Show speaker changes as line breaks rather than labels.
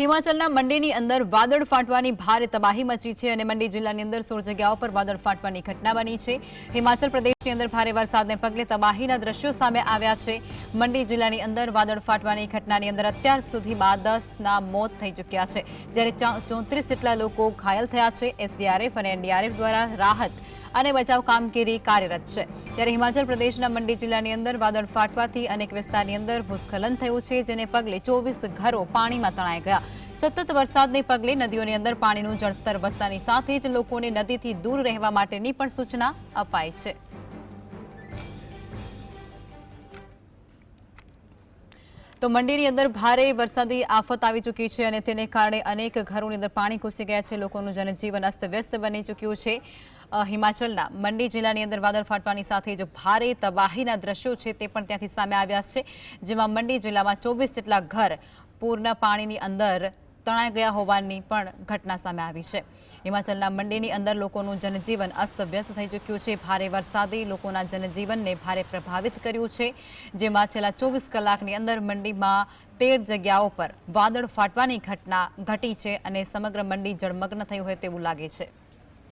હિમાચલના મંડીની અંદર વાદળ ફાટવાની ભારે તબાહી મચી છે અને મંડી જિલ્લાની અંદર 16 જગ્યાઓ પર વાદળ ફાટવાની ઘટના બની છે. હિમાચલ પ્રદેશની અંદર ભારે વરસાદને પગલે તબાહીના દ્રશ્યો સામે આવ્યા છે. મંડી જિલ્લાની અંદર વાદળ ફાટવાની ઘટનાની અંદર અત્યાર સુધી 12 ના મોત થઈ ગયા છે. જ્યારે 34 જેટલા લોકો ઘાયલ થયા છે. SDRF અને NDRF દ્વારા રાહત અને બચાવ કામગીરી કાર્યરત છે ત્યારે હિમાચલ પ્રદેશના મંડી જિલ્લાની અંદર વાદળ ફાટવાથી અનેક વિસ્તારની અંદર ભૂસ્ખલન થયું છે જેને પગલે ચોવીસ ઘરો પાણીમાં તણાઈ ગયા સતત વરસાદને પગલે નદીઓની અંદર પાણીનું જળસ્તર વધતાની સાથે જ લોકોને નદીથી દૂર રહેવા માટેની પણ સૂચના અપાઈ છે તો મંડીની અંદર ભારે વરસાદી આફત આવી ચૂકી છે અને તેના કારણે અનેક ઘરોની અંદર પાણી ઘૂસી ગય છે લોકોનું જનજીવન અસ્તવ્યસ્ત બની ચૂક્યું છે હિમાચલના મંડી જિલ્લાની અંદર વાદળ ફાટવાની સાથે જો ભારે તબાહીના દ્રશ્યો છે તે પણ ત્યાંથી સામે આવ્યા છે જેમાં મંડી જિલ્લામાં 24 જેટલા ઘર પૂર્ણ પાણીની અંદર રાઈ ગયા હોવાની પણ ઘટના સામે આવી છે હિમાચલના मंडी ની અંદર લોકો નું જનજીવન અસ્તવ્યસ્ત થઈ જ ગયું છે ભારે વરસાદે લોકો ના જનજીવન ને ભારે પ્રભાવિત કર્યું છે જેમાં છેલ્લા 24 કલાક ની અંદર मंडी માં 13 જગ્યાઓ પર વાદળ ફાટવાની ઘટના ઘટી છે અને સમગ્ર मंडी જળમગ્ન થઈ હોય તેવું લાગે છે